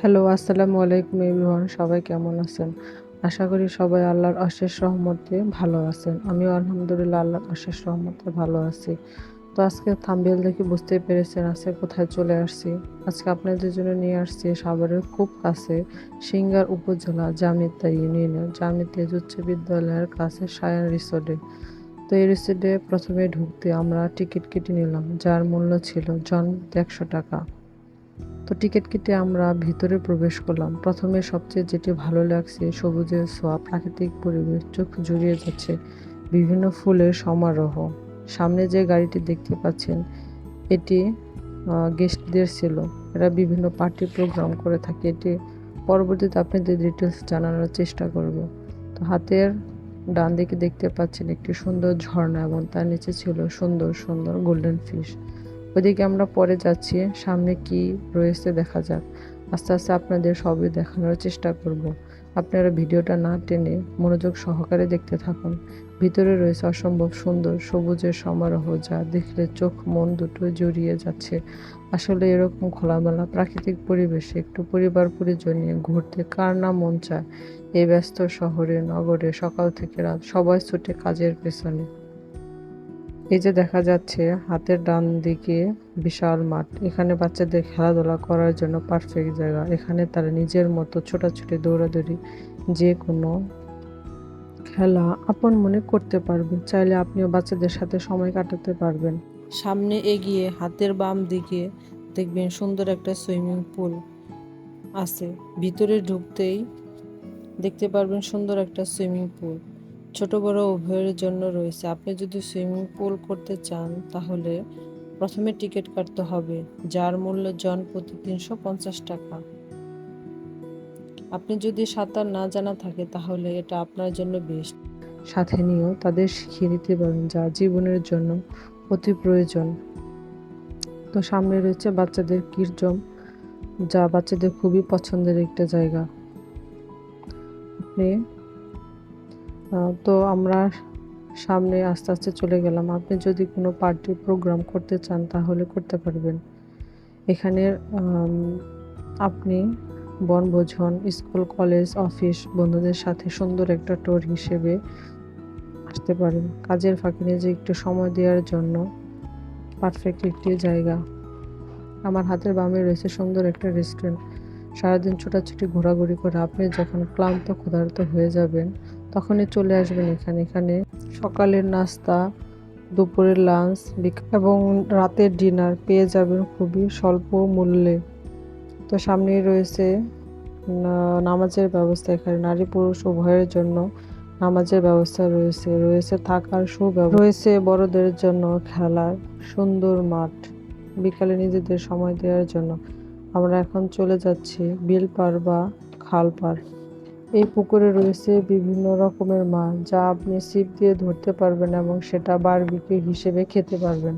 Hello আসসালামু আলাইকুম everyone সবাই কেমন আছেন? আশা করি সবাই আল্লাহর অশেষ রহমতে ভালো আছেন। আমিও আলহামদুলিল্লাহ আল্লাহর অশেষ রহমতে ভালো আছি। তো আজকে থাম্বেল দেখে বুঝতেই পেরেছেন আজকে কোথায় চলে আসছি। আজকে আপনাদের জন্য নিয়ে আসছি সাভারের খুব কাছে সিঙ্গার উপজেলা জামিতা ইউনিয়নের জামিতা উচ্চ বিদ্যালয়ের কাছে সায়ান রিসোর্টে। তো এই রিসোর্টে প্রথমে ঢুকতে আমরা টিকিট কেটে নিলাম, যার মূল্য ছিল জন একশো টাকা। তো টিকিট কেটে আমরা ভিতরে প্রবেশ করলাম। প্রথমে সবচেয়ে যেটি ভালো লাগছে, সবুজের ছোঁয়া প্রাকৃতিক পরিবেশ, চোখ জুড়িয়ে যাচ্ছে বিভিন্ন ফুলের সমারোহ। সামনে যে গাড়িটি দেখতে পাচ্ছেন, এটি গেস্টদের ছিল। এরা বিভিন্ন পার্টি প্রোগ্রাম করে থাকে। এটি পরবর্তীতে আপনাদের ডিটেলস জানানোর চেষ্টা করব। তো হাতের ডান দিকে দেখতে পাচ্ছেন একটি সুন্দর ঝর্ণা এবং তার নিচে ছিল সুন্দর সুন্দর গোল্ডেন ফিশ ওইদিকে আমরা পরে যাচ্ছি, সামনে কি রয়েছে দেখা যাক। আস্তে আস্তে আপনাদের সবই দেখানোর চেষ্টা করব। আপনারা ভিডিওটা না টেনে মনোযোগ সহকারে দেখতে থাকুন। ভিতরে রয়েছে অসম্ভব সুন্দর সবুজের সমারোহ যা দেখলে চোখ মন দুটো জড়িয়ে যাচ্ছে। আসলে এরকম খোলামেলা প্রাকৃতিক পরিবেশে একটু পরিবার পরিজন নিয়ে ঘুরতে কার না মন চায়? এই ব্যস্ত শহরে, নগরে সকাল থেকে রাত সবাই ছুটে কাজের পেছনে। এই যে দেখা যাচ্ছে, হাতের ডান দিকে বিশাল মাঠ। এখানে বাচ্চাদের খেলাধুলা করার জন্য পারফেক্ট জায়গা। এখানে তারা নিজের মতো ছোটাছুটি, দৌড়াদৌড়ি যে কোনো খেলা আপন মনে করতে পারবেন। চাইলে আপনিও বাচ্চাদের সাথে সময় কাটাতে পারবেন। সামনে এগিয়ে হাতের বাম দিকে দেখবেন সুন্দর একটা সুইমিং পুল আছে। ভিতরে ঢুকতেই দেখতে পারবেন সুন্দর একটা সুইমিং পুল। ছোট বড় উভয়ের জন্য রয়েছে। আপনি যদি সুইমিং পুল করতে চান, তাহলে প্রথমে টিকিট কাটতে হবে, যার মূল্য জন প্রতি তিনশো পঞ্চাশ টাকা। আপনি যদি সাঁতার না জানা থাকে, তাহলে এটা আপনার জন্য বেস্ট। সাথে নিয়েও তাদের শিখিয়ে দিতে পারেন যা জীবনের জন্য অতি প্রয়োজন। তো সামনে রয়েছে বাচ্চাদের কীর্জম, যা বাচ্চাদের খুবই পছন্দের একটা জায়গা। আপনি তো আমরা সামনে আস্তে আস্তে চলে গেলাম। আপনি যদি কোনো পার্টি প্রোগ্রাম করতে চান, তাহলে করতে পারবেন। এখানে আপনি বনভোজন, স্কুল, কলেজ, অফিস, বন্ধুদের সাথে সুন্দর একটা টোর হিসেবে আসতে পারেন। কাজের ফাঁকে নিজে একটু সময় দেওয়ার জন্য পারফেক্ট একটি জায়গা। আমার হাতের বামে রয়েছে সুন্দর একটা রেস্টুরেন্ট সারাদিন ছোটাছুটি, ঘোরাঘুরি করে আপনি যখন ক্লান্ত, ক্ষুধার্ত হয়ে যাবেন তখনই চলে আসবেন এখানে। এখানে সকালের নাস্তা, দুপুরের লাঞ্চ এবং রাতের ডিনার পেয়ে যাবেন খুবই স্বল্প মূল্যে। তো সামনেই রয়েছে নামাজের ব্যবস্থা এখানে। নারী পুরুষ উভয়ের জন্য নামাজের ব্যবস্থা রয়েছে। রয়েছে থাকার সুব্যবস্থা। রয়েছে বড়দের জন্য খেলার সুন্দর মাঠ। বিকালে নিজেদের সময় দেওয়ার জন্য। আমরা এখন চলে যাচ্ছি বিল পার বা খাল পার। এই পুকুরে রয়েছে বিভিন্ন রকমের মাছ যা আপনি ছিপ দিয়ে ধরতে পারবেন এবং সেটা বারবিকিউ হিসেবে খেতে পারবেন।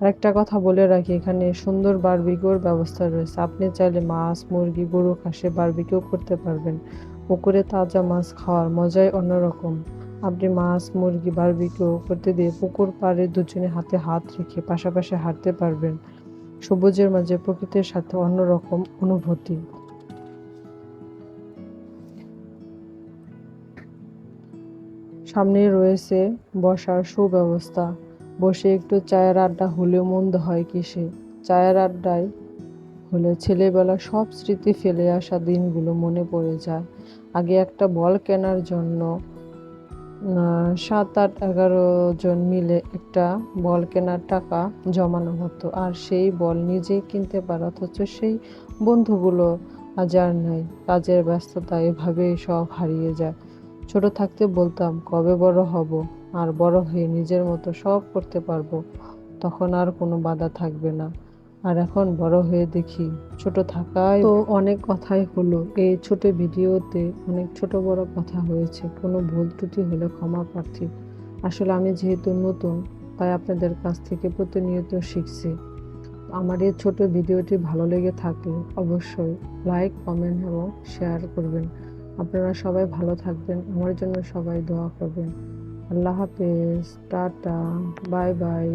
আরেকটা কথা বলে রাখি, এখানে সুন্দর বারবিকিউর ব্যবস্থা রয়েছে। আপনি চাইলে মাছ, মুরগি, গরু, খাসে বারবিকিউ করতে পারবেন। পুকুরে তাজা মাছ খাওয়ার মজাই অন্যরকম। আপনি মাছ, মুরগি বারবিকিউ করতে দিয়ে পুকুর পাড়ে দুজনে হাতে হাত রেখে পাশাপাশি হাঁটতে পারবেন। সবুজের মাঝে প্রকৃতির সাথে অন্যরকম অনুভূতি। সামনে রয়েছে বসার সুব্যবস্থা। বসে একটু চায়ের আড্ডা হলেও মন্দ হয় কিসে? চায়ের আড্ডায় হলে ছেলেবেলা সব স্মৃতি ফেলে আসা দিনগুলো মনে পড়ে যায়। আগে একটা বল কেনার জন্য সাত আট এগারো জন মিলে একটা বল কেনার টাকা জমানো হতো। আর সেই বল নিজেই কিনতে পারে, অথচ সেই বন্ধুগুলো আজ আর নেই। কাজের ব্যস্ততা এভাবেই সব হারিয়ে যায়। ছোট থাকতে বলতাম, কবে বড় হব? আর বড় হয়ে নিজের মতো সব করতে পারব, তখন আর কোনো বাধা থাকবে না। আর এখন বড় হয়ে দেখি ছোট থাকায় তো অনেক কথাই হলো। এই ছোট ভিডিওতে অনেক ছোট বড় কথা হয়েছে, কোনো ভুল ত্রুটি হলে ক্ষমা প্রার্থী। আসলে আমি যেহেতু নতুন, তাই আপনাদের কাছ থেকে প্রতিনিয়ত শিখছি। আমার এই ছোট ভিডিওটি ভালো লেগে থাকলে অবশ্যই লাইক, কমেন্ট এবং শেয়ার করবেন। আপনারা সবাই ভালো থাকবেন। আমার জন্য সবাই দোয়া করবেন। আল্লাহ হাফেজ টাটা বাই বাই।